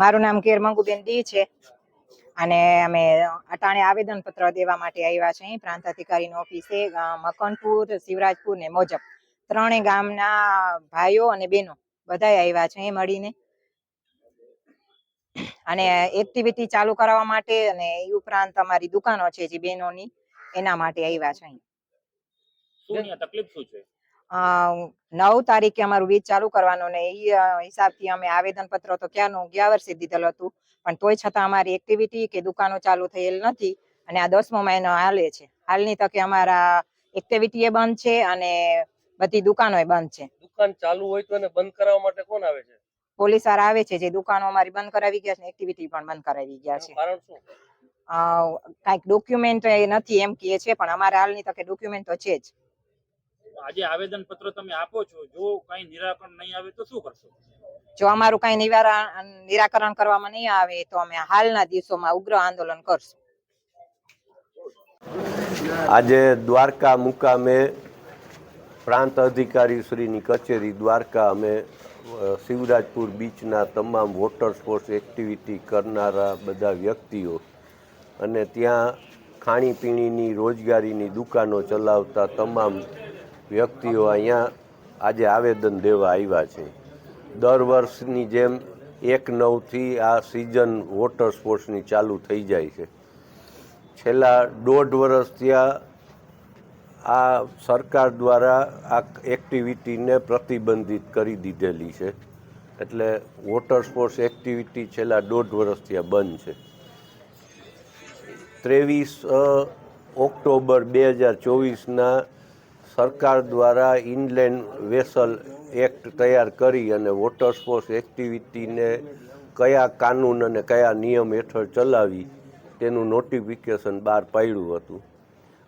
મારું નામ care Manguben D છે. અને અમે અટાણે આવેદન પત્ર દેવા માટે આવ્યા છે. પ્રાંત અધિકારીની ઓફિસે મકનપુર, શિવરાજપુર ને મોજબ. ત્રણેય ગામના ભાઈઓ અને બહેનો બધા આવ્યા છે મળીને. અને એક્ટિવિટી ચાલુ કરવા માટે અને એ ઉપરાંત અમારી દુકાનો છે જે બહેનોની, એના માટે આવ્યા છે તકલીફ શું છે? નવ તારીખે અમારું વીજ ચાલુ કરવાનું ને એ હિસાબથી અમે આવેદન પત્ર તો ક્યાંનું ગયા વર્ષે દીધેલું હતું. પણ તોય છતાં અમારી એક્ટિવિટી કે દુકાનો ચાલુ થયેલ નથી અને આ દસમો મહિનો હાલે છે. હાલની તકે અમારા એક્ટિવિટી એ બંધ છે અને બધી દુકાનો બંધ છે. દુકાન ચાલુ હોય તો એને બંધ કરાવવા માટે કોણ આવે છે? પોલીસવાળા આવે છે. જે દુકાનો અમારી બંધ કરાવી ગયા છે એક્ટિવિટી પણ બંધ કરાવી ગયા છે. કારણ શું? કાંઈક ડોક્યુમેન્ટ નથી એમ કહે છે પણ અમારે હાલની તકે ડોક્યુમેન્ટ તો છે જ. આજે આવેદન પત્ર તમે આપો છો. જો કઈ નિરાકરણ નહીં આવે તો શું કરશો? જો અમારું કઈ નિવારણ નિરાકરણ કરવામાં નહીં આવે તો અમે હાલના દિવસોમાં ઉગ્ર આંદોલન કરશું. આજે દ્વારકા મુકામે પ્રાંત અધિકારી શ્રીની કચેરી દ્વારકા અમે શિવરાજપુર બીચના તમામ વોટર સ્પોર્ટ્સ એક્ટિવિટી કરનારા બધા વ્યક્તિઓ અને ત્યાં ખાણીપીણીની રોજગારીની દુકાનો ચલાવતા તમામ વ્યક્તિઓ અહીંયા આજે આવેદન દેવા આવ્યા છે. દર વર્ષની જેમ એક નવથી આ સિઝન વોટર સ્પોર્ટ્સની ચાલુ થઈ જાય છે. છેલ્લા દોઢ વર્ષ આ સરકાર દ્વારા આ એક્ટિવિટીને પ્રતિબંધિત કરી દીધેલી છે. એટલે વોટર સ્પોર્ટ્સ એક્ટિવિટી છેલ્લા દોઢ વર્ષથી બંધ છે. ત્રેવીસ ઓક્ટોબર બે હજાર ચોવીસના સરકાર દ્વારા ઇનલેન્ડ વેસલ એક્ટ તૈયાર કરી અને વોટર સ્પોર્ટ્સ એક્ટિવિટીને કયા કાનૂન અને કયા નિયમ હેઠળ ચલાવી તેનું નોટિફિકેશન બહાર પાડ્યું હતું.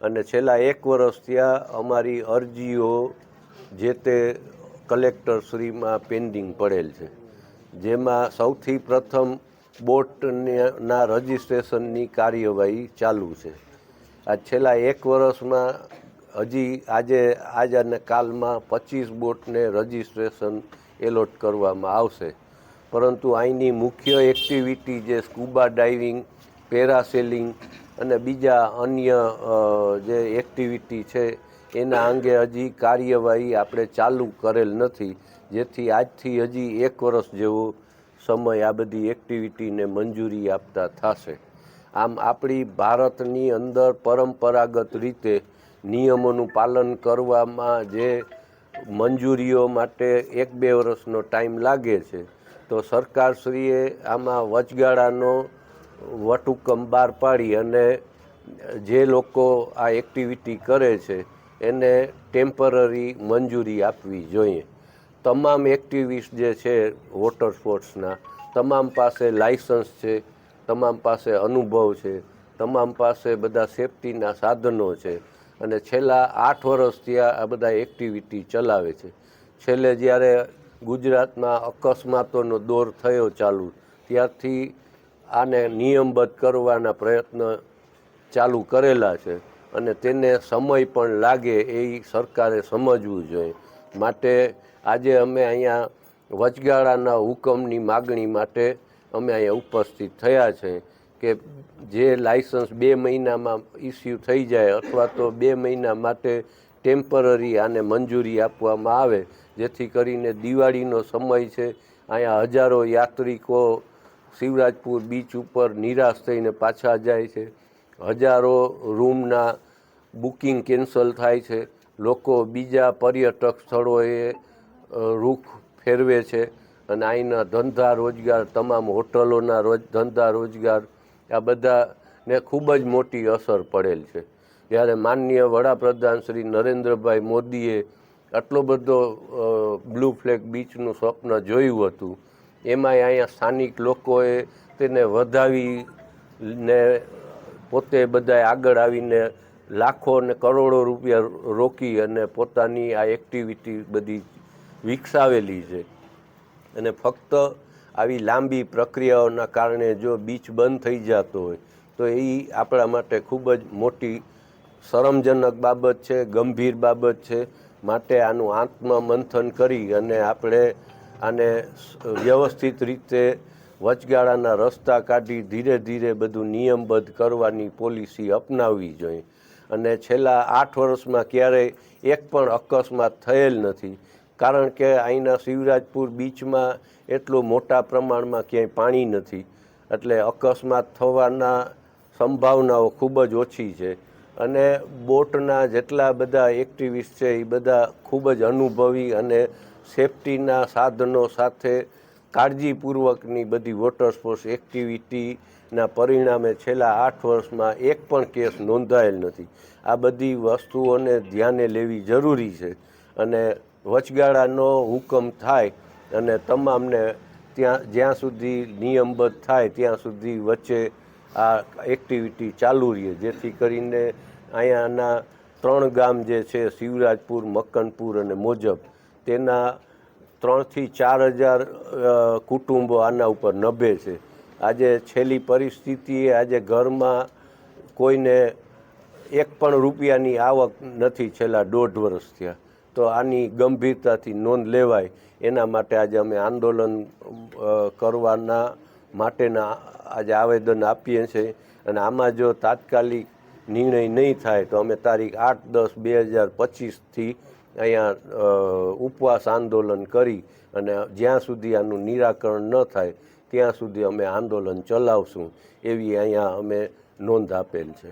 અને છેલ્લા એક વર્ષ ત્યાં અમારી અરજીઓ જે તે કલેક્ટરશ્રીમાં પેન્ડિંગ પડેલ છે. જેમાં સૌથી પ્રથમ બોટના રજિસ્ટ્રેશનની કાર્યવાહી ચાલુ છે. આ છેલ્લા એક વર્ષમાં હજી આજે, આજ અને કાલમાં પચીસ બોટને રજિસ્ટ્રેશન એલોટ કરવામાં આવશે. પરંતુ અહીંની મુખ્ય એક્ટિવિટી જે સ્કૂબા ડાઇવિંગ, પેરાસેલિંગ અને બીજા અન્ય જે એક્ટિવિટી છે, એના અંગે હજી કાર્યવાહી આપણે ચાલુ કરેલ નથી. જેથી આજથી હજી એક વર્ષ જેવો સમય આ બધી એક્ટિવિટીને મંજૂરી આપતા થશે. આમ આપણી ભારતની અંદર પરંપરાગત રીતે નિયમોનું પાલન કરવામાં જે મંજૂરીઓ માટે એક બે વર્ષનો ટાઈમ લાગે છે, તો સરકારશ્રીએ આમાં વચગાળાનો વટહુકમ બહાર પાડી અને જે લોકો આ એક્ટિવિટી કરે છે એને ટેમ્પરરી મંજૂરી આપવી જોઈએ. તમામ એક્ટિવિસ્ટ જે છે વોટર સ્પોર્ટ્સના, તમામ પાસે લાઇસન્સ છે, તમામ પાસે અનુભવ છે, તમામ પાસે બધા સેફટીના સાધનો છે અને છેલ્લા આઠ વર્ષથી આ બધા એક્ટિવિટી ચલાવે છે. છેલ્લે જ્યારે ગુજરાતમાં અકસ્માતોનો દોર થયો ચાલુ, ત્યારથી આને નિયમબદ્ધ કરવાના પ્રયત્ન ચાલુ કરેલા છે અને તેને સમય પણ લાગે એ સરકારે સમજવું જોઈએ. માટે આજે અમે અહીંયા વચગાળાના હુકમની માગણી માટે અમે અહીંયા ઉપસ્થિત થયા છે. કે જે લાઇસન્સ બે મહિનામાં ઇસ્યુ થઈ જાય અથવા તો બે મહિના માટે ટેમ્પરરી આને મંજૂરી આપવામાં આવે, જેથી કરીને દિવાળીનો સમય છે, અહીંયા હજારો યાત્રિકો શિવરાજપુર બીચ ઉપર નિરાશ થઈને પાછા જાય છે. હજારો રૂમના બુકિંગ કેન્સલ થાય છે. લોકો બીજા પર્યટક સ્થળોએ રૂખ ફેરવે છે અને અહીંના ધંધા રોજગાર, તમામ હોટલોના રોજ, ધંધા રોજગાર આ બધાને ખૂબ જ મોટી અસર પડેલ છે. જ્યારે માનનીય વડાપ્રધાન શ્રી નરેન્દ્રભાઈ મોદીએ આટલો બધો બ્લુ ફ્લેગ બીચનું સ્વપ્ન જોયું હતું, એમાંય અહીંયા સ્થાનિક લોકોએ તેને વધાવી ને પોતે બધાએ આગળ આવીને લાખો અને કરોડો રૂપિયા રોકી અને પોતાની આ એક્ટિવિટી બધી વિકસાવેલી છે. અને ફક્ત આવી લાંબી પ્રક્રિયાઓના કારણે જો બીચ બંધ થઈ જતો હોય, તો એ આપણા માટે ખૂબ જ મોટી શરમજનક બાબત છે, ગંભીર બાબત છે. માટે આનું આત્મમંથન કરી અને આપણે આને વ્યવસ્થિત રીતે વચગાળાના રસ્તા કાઢી ધીરે ધીરે બધું નિયમબદ્ધ કરવાની પોલિસી અપનાવવી જોઈએ. અને છેલ્લા આઠ વર્ષમાં ક્યારેય એક પણ અકસ્માત થયેલ નથી. કારણ કે અહીંના શિવરાજપુર બીચમાં એટલું મોટા પ્રમાણમાં ક્યાંય પાણી નથી. એટલે અકસ્માત થવાના સંભાવનાઓ ખૂબ જ ઓછી છે. અને બોટના જેટલા બધા એક્ટિવિસ્ટ છે, એ બધા ખૂબ જ અનુભવી અને સેફટીના સાધનો સાથે કાળજીપૂર્વકની બધી વોટર સ્પોર્ટ્સ એક્ટિવિટીના પરિણામે છેલ્લા આઠ વર્ષમાં એક પણ કેસ નોંધાયેલ નથી. આ બધી વસ્તુઓને ધ્યાને લેવી જરૂરી છે. અને વચગાળાનો હુકમ થાય અને તમામને ત્યાં, જ્યાં સુધી નિયમબદ્ધ થાય, ત્યાં સુધી વચ્ચે આ એક્ટિવિટી ચાલુ રહે. જેથી કરીને અહીંયાના ત્રણ ગામ જે છે, શિવરાજપુર, મક્કનપુર અને મોજબ, તેના ત્રણથી ચાર હજાર કુટુંબો આના ઉપર નભે છે. આજે છેલ્લી પરિસ્થિતિએ આજે ઘરમાં કોઈને એક પણ રૂપિયાની આવક નથી. છેલ્લા દોઢ વર્ષ થયા. તો આની ગંભીરતાથી નોંધ લેવાય. એના માટે આજે અમે આંદોલન કરવાના માટેના આજે આવેદન આપીએ છીએ. અને આમાં જો તાત્કાલિક નિર્ણય નહીં થાય તો અમે તારીખ આઠ દસ બે હજાર પચીસથી અહીંયા ઉપવાસ આંદોલન કરી અને જ્યાં સુધી આનું નિરાકરણ ન થાય ત્યાં સુધી અમે આંદોલન ચલાવશું એવી અહીંયા અમે નોંધ આપેલ છે.